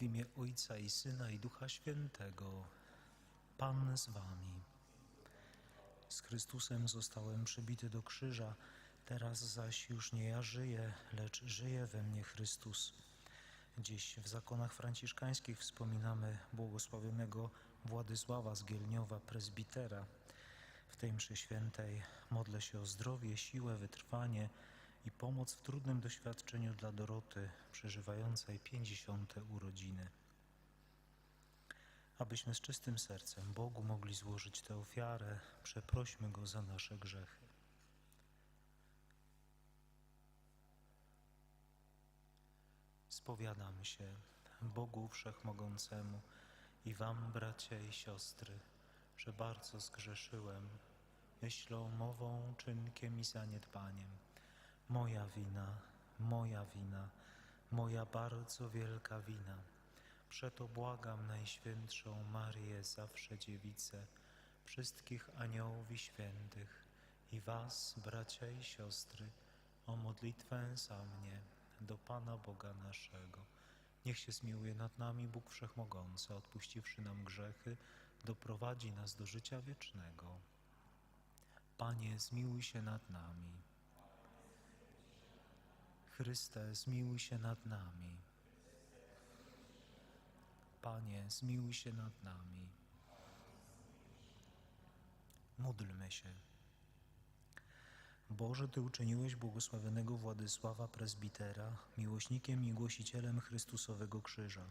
W imię Ojca i Syna i Ducha Świętego. Pan z wami. Z Chrystusem zostałem przybity do krzyża, teraz zaś już nie ja żyję, lecz żyje we mnie Chrystus. Dziś w zakonach franciszkańskich wspominamy błogosławionego Władysława z Gielniowa, prezbitera. W tej mszy świętej modlę się o zdrowie, siłę, wytrwanie i pomoc w trudnym doświadczeniu dla Doroty, przeżywającej 50. urodziny. Abyśmy z czystym sercem Bogu mogli złożyć tę ofiarę, przeprośmy Go za nasze grzechy. Spowiadam się Bogu Wszechmogącemu i Wam, bracia i siostry, że bardzo zgrzeszyłem myślą, mową, czynkiem i zaniedbaniem. Moja wina, moja wina, moja bardzo wielka wina. Przeto błagam Najświętszą Marię, zawsze Dziewicę, wszystkich aniołów i świętych i Was, bracia i siostry, o modlitwę za mnie do Pana Boga naszego. Niech się zmiłuje nad nami Bóg Wszechmogący, odpuściwszy nam grzechy, doprowadzi nas do życia wiecznego. Panie, zmiłuj się nad nami. Chryste, zmiłuj się nad nami. Panie, zmiłuj się nad nami. Módlmy się. Boże, Ty uczyniłeś błogosławionego Władysława prezbitera miłośnikiem i głosicielem Chrystusowego Krzyża.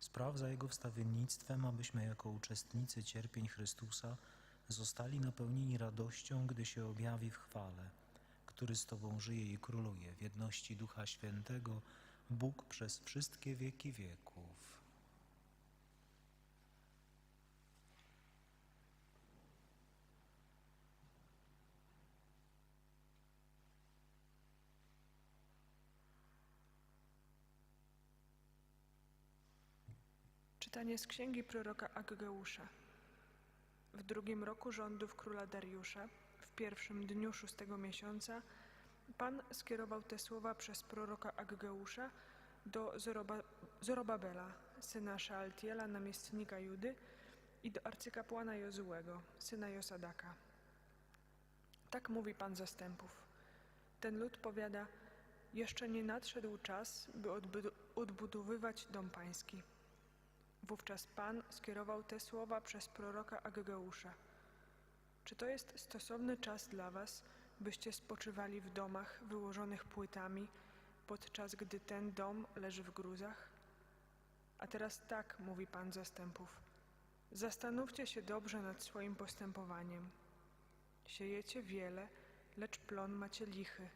Spraw za Jego wstawiennictwem, abyśmy jako uczestnicy cierpień Chrystusa zostali napełnieni radością, gdy się objawi w chwale, który z Tobą żyje i króluje w jedności Ducha Świętego, Bóg przez wszystkie wieki wieków. Czytanie z księgi proroka Aggeusza. W drugim roku rządów króla Dariusza, pierwszym dniu szóstego miesiąca, Pan skierował te słowa przez proroka Aggeusza do Zoroba, Zorobabela, syna Szaltiela, namiestnika Judy, i do arcykapłana Jozułego, syna Josadaka. Tak mówi Pan zastępów. Ten lud powiada, jeszcze nie nadszedł czas, by odbudowywać dom pański. Wówczas Pan skierował te słowa przez proroka Aggeusza. Czy to jest stosowny czas dla was, byście spoczywali w domach wyłożonych płytami, podczas gdy ten dom leży w gruzach? A teraz tak, mówi Pan zastępów. Zastanówcie się dobrze nad swoim postępowaniem. Siejecie wiele, lecz plon macie lichy.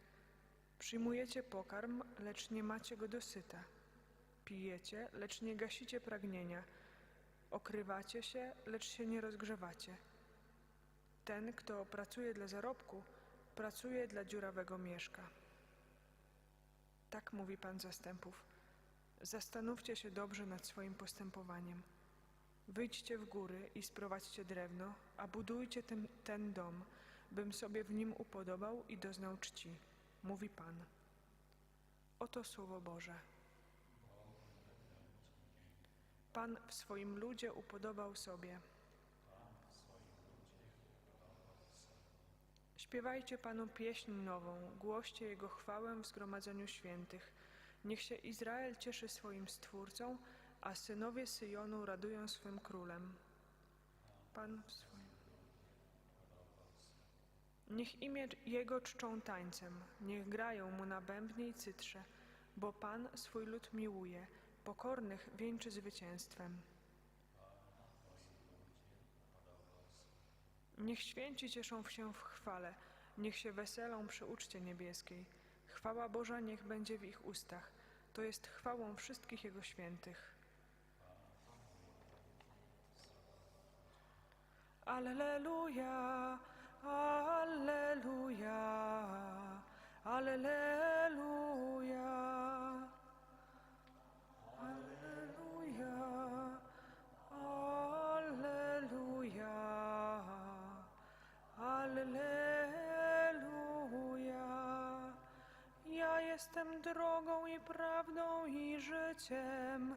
Przyjmujecie pokarm, lecz nie macie go dosyta. Pijecie, lecz nie gasicie pragnienia. Okrywacie się, lecz się nie rozgrzewacie. Ten, kto pracuje dla zarobku, pracuje dla dziurawego mieszka. Tak mówi Pan zastępów. Zastanówcie się dobrze nad swoim postępowaniem. Wyjdźcie w góry i sprowadźcie drewno, a budujcie ten, ten dom, bym sobie w nim upodobał i doznał czci, mówi Pan. Oto słowo Boże. Pan w swoim ludzie upodobał sobie. Śpiewajcie Panu pieśń nową, głoście Jego chwałę w zgromadzeniu świętych. Niech się Izrael cieszy swoim Stwórcą, a synowie Syjonu radują swym królem. Pan w swoim. Niech imię Jego czczą tańcem, niech grają Mu na bębnie i cytrze, bo Pan swój lud miłuje, pokornych wieńczy zwycięstwem. Niech święci cieszą się w chwale, niech się weselą przy uczcie niebieskiej. Chwała Boża niech będzie w ich ustach, to jest chwałą wszystkich Jego świętych. Alleluja, Alleluja, Alleluja. Jestem drogą i prawdą i życiem.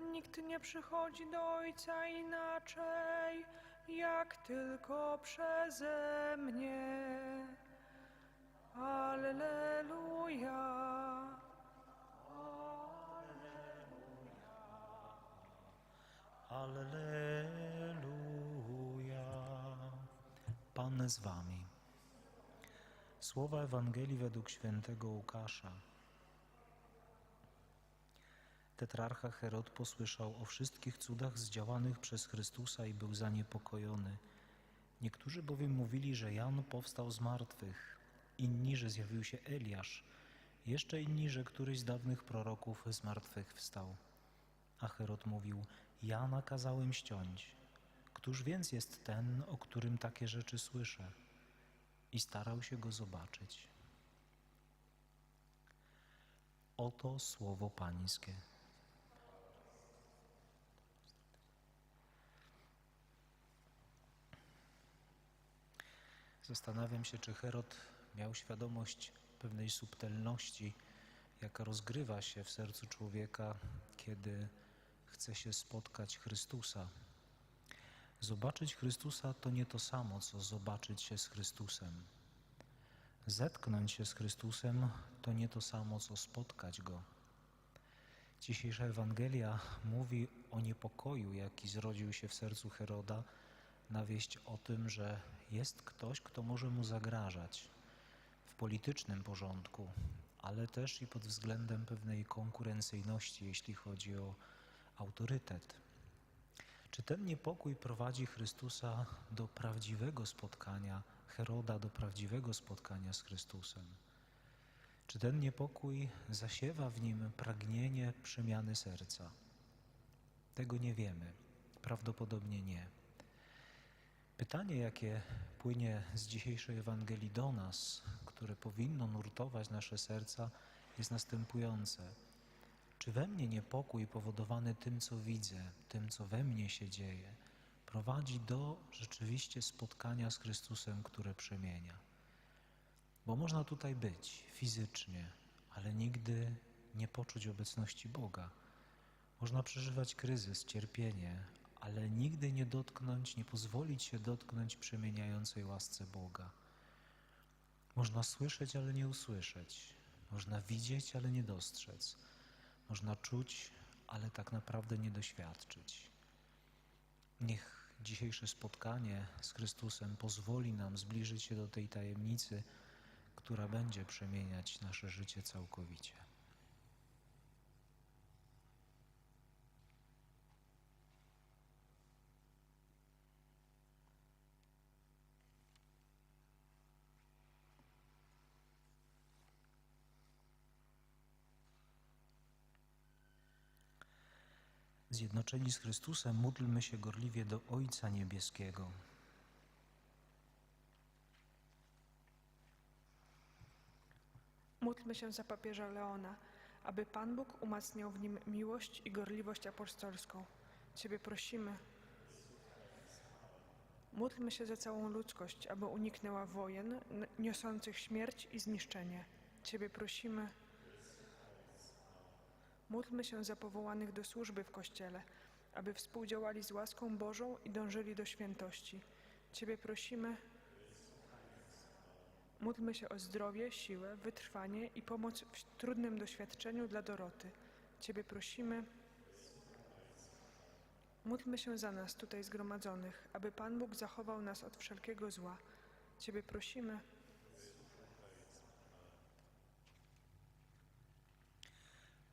Nikt nie przychodzi do Ojca inaczej, jak tylko przeze mnie. Alleluja. Alleluja. Pan z wami. Słowa Ewangelii według świętego Łukasza. Tetrarcha Herod posłyszał o wszystkich cudach zdziałanych przez Chrystusa i był zaniepokojony. Niektórzy bowiem mówili, że Jan powstał z martwych, inni, że zjawił się Eliasz, jeszcze inni, że któryś z dawnych proroków z martwych wstał. A Herod mówił, ja nakazałem ściąć. Któż więc jest ten, o którym takie rzeczy słyszę? I starał się go zobaczyć. Oto słowo pańskie. Zastanawiam się, czy Herod miał świadomość pewnej subtelności, jaka rozgrywa się w sercu człowieka, kiedy chce się spotkać Chrystusa. Zobaczyć Chrystusa to nie to samo, co zobaczyć się z Chrystusem. Zetknąć się z Chrystusem to nie to samo, co spotkać Go. Dzisiejsza Ewangelia mówi o niepokoju, jaki zrodził się w sercu Heroda na wieść o tym, że jest ktoś, kto może mu zagrażać w politycznym porządku, ale też i pod względem pewnej konkurencyjności, jeśli chodzi o autorytet. Czy ten niepokój prowadzi Chrystusa do prawdziwego spotkania, Heroda do prawdziwego spotkania z Chrystusem? Czy ten niepokój zasiewa w nim pragnienie przemiany serca? Tego nie wiemy. Prawdopodobnie nie. Pytanie, jakie płynie z dzisiejszej Ewangelii do nas, które powinno nurtować nasze serca, jest następujące. Czy we mnie niepokój powodowany tym, co widzę, tym, co we mnie się dzieje, prowadzi do rzeczywiście spotkania z Chrystusem, które przemienia? Bo można tutaj być fizycznie, ale nigdy nie poczuć obecności Boga. Można przeżywać kryzys, cierpienie, ale nigdy nie dotknąć, nie pozwolić się dotknąć przemieniającej łasce Boga. Można słyszeć, ale nie usłyszeć. Można widzieć, ale nie dostrzec. Można czuć, ale tak naprawdę nie doświadczyć. Niech dzisiejsze spotkanie z Chrystusem pozwoli nam zbliżyć się do tej tajemnicy, która będzie przemieniać nasze życie całkowicie. Zjednoczeni z Chrystusem, módlmy się gorliwie do Ojca Niebieskiego. Módlmy się za papieża Leona, aby Pan Bóg umacniał w nim miłość i gorliwość apostolską. Ciebie prosimy. Módlmy się za całą ludzkość, aby uniknęła wojen niosących śmierć i zniszczenie. Ciebie prosimy. Módlmy się za powołanych do służby w Kościele, aby współdziałali z łaską Bożą i dążyli do świętości. Ciebie prosimy. Módlmy się o zdrowie, siłę, wytrwanie i pomoc w trudnym doświadczeniu dla Doroty. Ciebie prosimy. Módlmy się za nas tutaj zgromadzonych, aby Pan Bóg zachował nas od wszelkiego zła. Ciebie prosimy.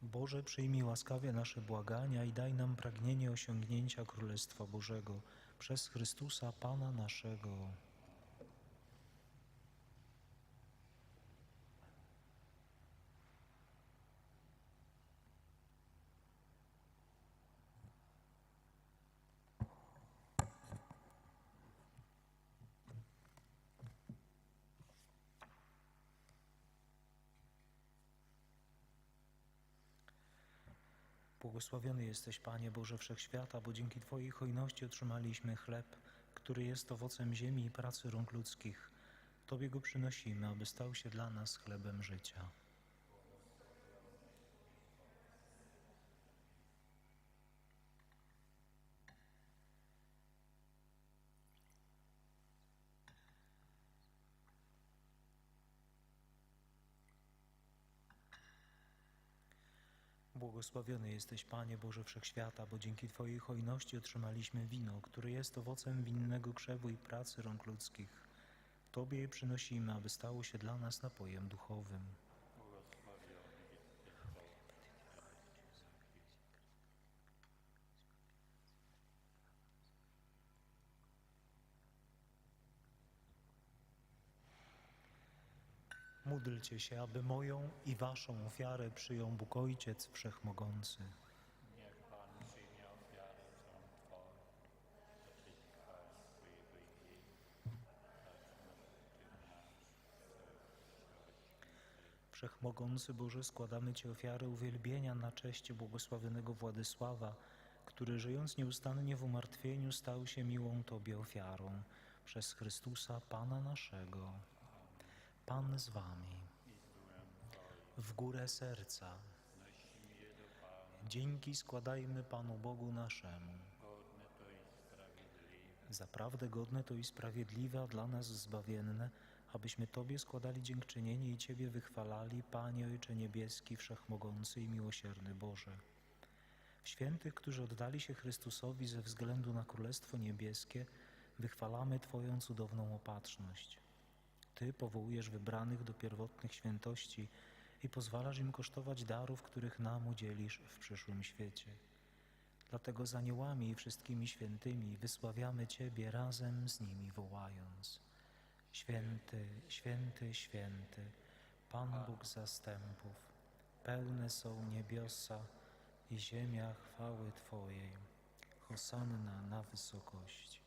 Boże, przyjmij łaskawie nasze błagania i daj nam pragnienie osiągnięcia Królestwa Bożego przez Chrystusa Pana naszego. Błogosławiony jesteś, Panie Boże Wszechświata, bo dzięki Twojej hojności otrzymaliśmy chleb, który jest owocem ziemi i pracy rąk ludzkich. Tobie go przynosimy, aby stał się dla nas chlebem życia. Błogosławiony jesteś, Panie Boże Wszechświata, bo dzięki Twojej hojności otrzymaliśmy wino, które jest owocem winnego krzewu i pracy rąk ludzkich. Tobie je przynosimy, aby stało się dla nas napojem duchowym. Módlcie się, aby moją i waszą ofiarę przyjął Bóg Ojciec Wszechmogący. Niech Pan przyjmie ofiarę Twoją, Twojego imienia, Wszechmogący Boże, składamy Ci ofiarę uwielbienia na cześć błogosławionego Władysława, który żyjąc nieustannie w umartwieniu stał się miłą Tobie ofiarą przez Chrystusa Pana naszego. Pan z Wami. W górę serca. Dzięki składajmy Panu Bogu naszemu. Zaprawdę godne to i sprawiedliwe, a dla nas zbawienne, abyśmy Tobie składali dziękczynienie i Ciebie wychwalali, Panie Ojcze Niebieski, Wszechmogący i Miłosierny Boże. Świętych, którzy oddali się Chrystusowi ze względu na Królestwo Niebieskie, wychwalamy Twoją cudowną opatrzność. Ty powołujesz wybranych do pierwotnych świętości i pozwalasz im kosztować darów, których nam udzielisz w przyszłym świecie. Dlatego z aniołami i wszystkimi świętymi wysławiamy Ciebie razem z nimi wołając. Święty, święty, święty, Pan Bóg zastępów, pełne są niebiosa i ziemia chwały Twojej. Hosanna na wysokości.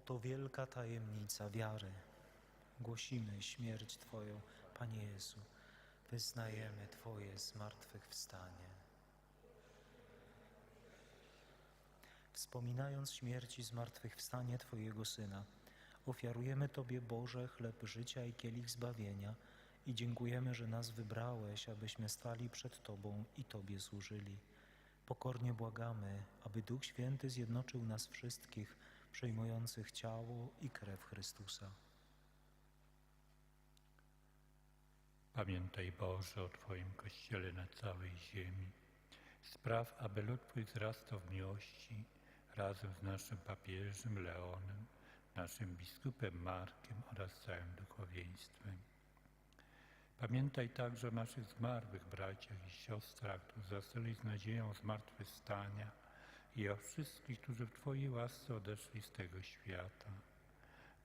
Oto wielka tajemnica wiary. Głosimy śmierć Twoją, Panie Jezu. Wyznajemy Twoje zmartwychwstanie. Wspominając śmierć i zmartwychwstanie Twojego Syna, ofiarujemy Tobie, Boże, chleb życia i kielich zbawienia i dziękujemy, że nas wybrałeś, abyśmy stali przed Tobą i Tobie służyli. Pokornie błagamy, aby Duch Święty zjednoczył nas wszystkich, przejmujących ciało i krew Chrystusa. Pamiętaj Boże o Twoim Kościele na całej ziemi. Spraw, aby lud Twój wzrastał w miłości razem z naszym papieżem Leonem, naszym biskupem Markiem oraz całym duchowieństwem. Pamiętaj także o naszych zmarłych braciach i siostrach, którzy zasnęli z nadzieją zmartwychwstania i o wszystkich, którzy w Twojej łasce odeszli z tego świata.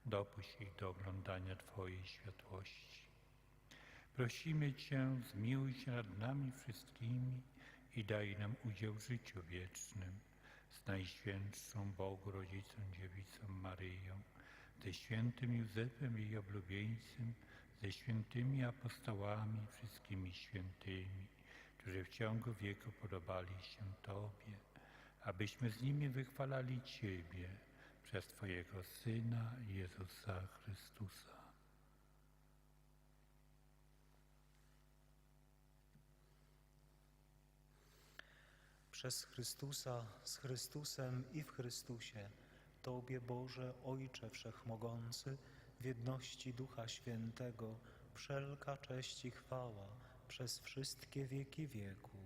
Dopuść ich do oglądania Twojej światłości. Prosimy Cię, zmiłuj się nad nami wszystkimi i daj nam udział w życiu wiecznym z Najświętszą Bogu Rodzicą Dziewicą Maryją, ze świętym Józefem jej oblubieńcem, ze świętymi apostołami, wszystkimi świętymi, którzy w ciągu wieku podobali się Tobie, abyśmy z nimi wychwalali Ciebie przez Twojego Syna Jezusa Chrystusa. Przez Chrystusa, z Chrystusem i w Chrystusie, Tobie Boże, Ojcze Wszechmogący, w jedności Ducha Świętego, wszelka cześć i chwała przez wszystkie wieki wieków.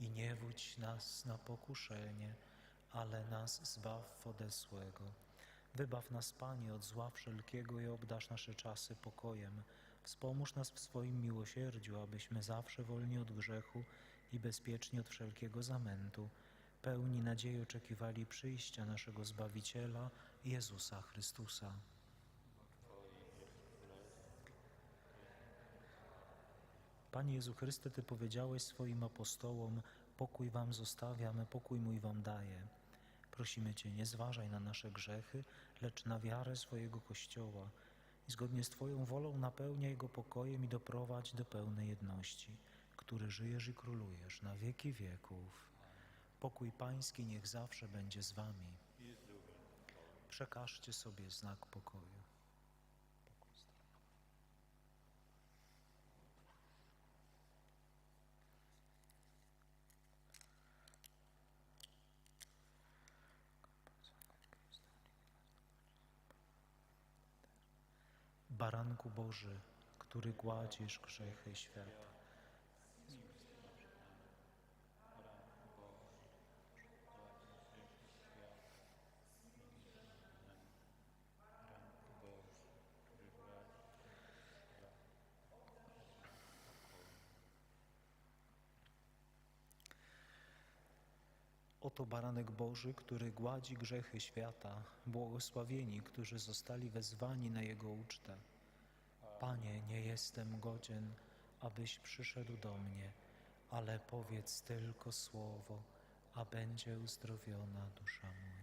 I nie wódź nas na pokuszenie, ale nas zbaw ode złego. Wybaw nas, Panie, od zła wszelkiego i obdasz nasze czasy pokojem. Wspomóż nas w swoim miłosierdziu, abyśmy zawsze wolni od grzechu i bezpieczni od wszelkiego zamętu, pełni nadziei oczekiwali przyjścia naszego Zbawiciela, Jezusa Chrystusa. Panie Jezu Chryste, Ty powiedziałeś swoim apostołom, pokój Wam zostawiam, pokój mój Wam daję. Prosimy Cię, nie zważaj na nasze grzechy, lecz na wiarę swojego Kościoła i zgodnie z Twoją wolą napełniaj go pokojem i doprowadź do pełnej jedności, który żyjesz i królujesz na wieki wieków. Pokój Pański niech zawsze będzie z Wami. Przekażcie sobie znak pokoju. Baranku Boży, który gładzisz grzechy świata. Oto baranek Boży, który gładzi grzechy świata, błogosławieni, którzy zostali wezwani na Jego ucztę. Panie, nie jestem godzien, abyś przyszedł do mnie, ale powiedz tylko słowo, a będzie uzdrowiona dusza moja.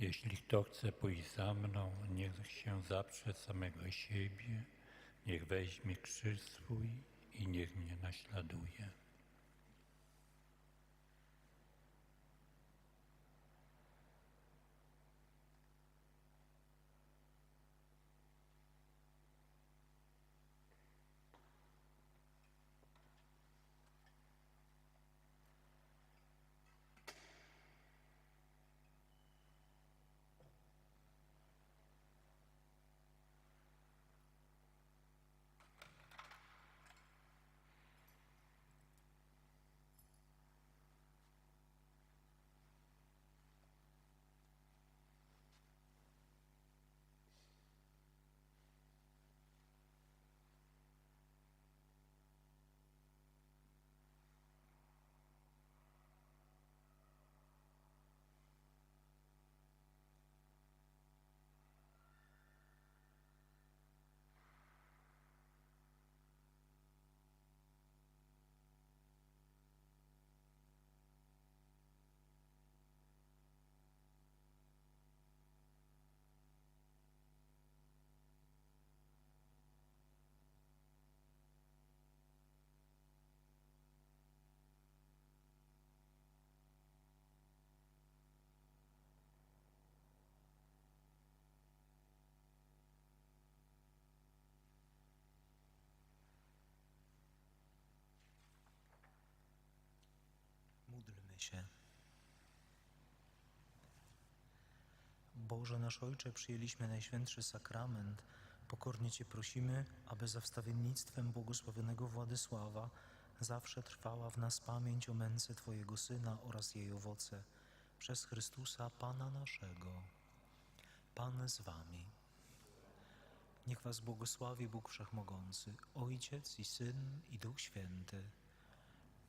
Jeśli kto chce pójść za mną, niech się zaprze samego siebie, niech weźmie krzyż swój i niech mnie naśladuje. Się. Boże nasz Ojcze, przyjęliśmy Najświętszy Sakrament. Pokornie Cię prosimy, aby za wstawiennictwem błogosławionego Władysława zawsze trwała w nas pamięć o męce Twojego Syna oraz jej owoce. Przez Chrystusa Pana naszego. Pan z Wami. Niech Was błogosławi Bóg Wszechmogący, Ojciec i Syn i Duch Święty.